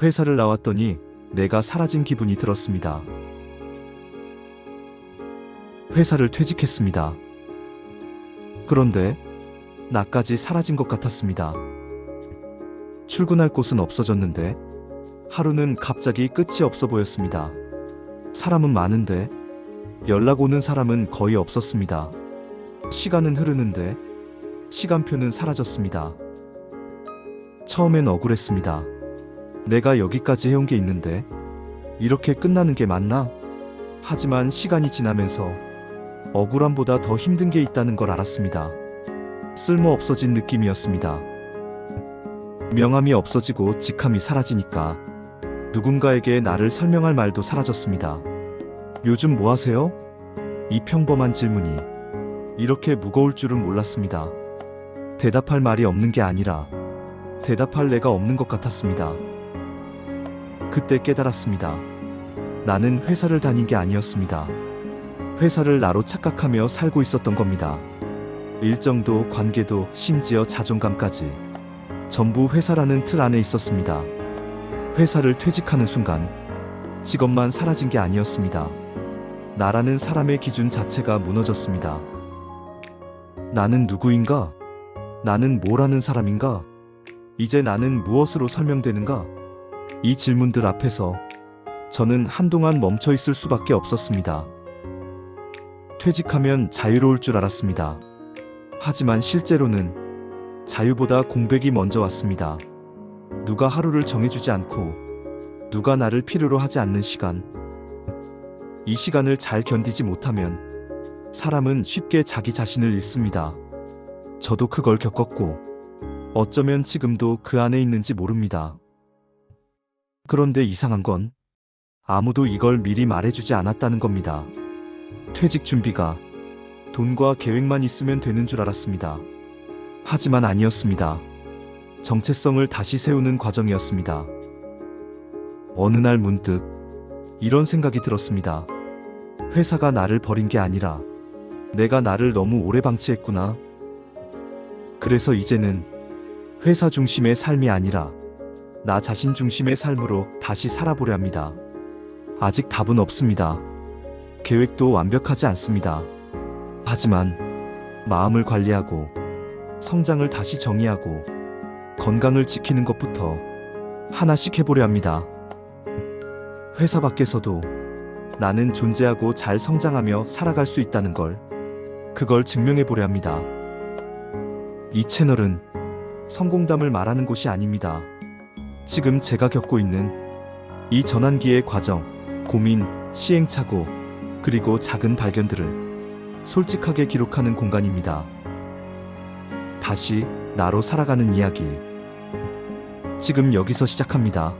회사를 나왔더니 내가 사라진 기분이 들었습니다. 회사를 퇴직했습니다. 그런데 나까지 사라진 것 같았습니다. 출근할 곳은 없어졌는데 하루는 갑자기 끝이 없어 보였습니다. 사람은 많은데 연락 오는 사람은 거의 없었습니다. 시간은 흐르는데 시간표는 사라졌습니다. 처음엔 억울했습니다. 내가 여기까지 해온 게 있는데 이렇게 끝나는 게 맞나? 하지만 시간이 지나면서 억울함보다 더 힘든 게 있다는 걸 알았습니다. 쓸모 없어진 느낌이었습니다. 명함이 없어지고 직함이 사라지니까 누군가에게 나를 설명할 말도 사라졌습니다. 요즘 뭐 하세요? 이 평범한 질문이 이렇게 무거울 줄은 몰랐습니다. 대답할 말이 없는 게 아니라 대답할 내가 없는 것 같았습니다. 그때 깨달았습니다. 나는 회사를 다닌 게 아니었습니다. 회사를 나로 착각하며 살고 있었던 겁니다. 일정도 관계도 심지어 자존감까지 전부 회사라는 틀 안에 있었습니다. 회사를 퇴직하는 순간 직업만 사라진 게 아니었습니다. 나라는 사람의 기준 자체가 무너졌습니다. 나는 누구인가? 나는 뭘 하는 사람인가? 이제 나는 무엇으로 설명되는가? 이 질문들 앞에서 저는 한동안 멈춰 있을 수밖에 없었습니다. 퇴직하면 자유로울 줄 알았습니다. 하지만 실제로는 자유보다 공백이 먼저 왔습니다. 누가 하루를 정해주지 않고 누가 나를 필요로 하지 않는 시간. 이 시간을 잘 견디지 못하면 사람은 쉽게 자기 자신을 잃습니다. 저도 그걸 겪었고 어쩌면 지금도 그 안에 있는지 모릅니다. 그런데 이상한 건 아무도 이걸 미리 말해주지 않았다는 겁니다. 퇴직 준비가 돈과 계획만 있으면 되는 줄 알았습니다. 하지만 아니었습니다. 정체성을 다시 세우는 과정이었습니다. 어느 날 문득 이런 생각이 들었습니다. 회사가 나를 버린 게 아니라 내가 나를 너무 오래 방치했구나. 그래서 이제는 회사 중심의 삶이 아니라 나 자신 중심의 삶으로 다시 살아보려 합니다. 아직 답은 없습니다. 계획도 완벽하지 않습니다. 하지만 마음을 관리하고 성장을 다시 정의하고 건강을 지키는 것부터 하나씩 해보려 합니다. 회사 밖에서도 나는 존재하고 잘 성장하며 살아갈 수 있다는 걸, 그걸 증명해 보려 합니다. 이 채널은 성공담을 말하는 곳이 아닙니다. 지금 제가 겪고 있는 이 전환기의 과정, 고민, 시행착오, 그리고 작은 발견들을 솔직하게 기록하는 공간입니다. 다시 나로 살아가는 이야기. 지금 여기서 시작합니다.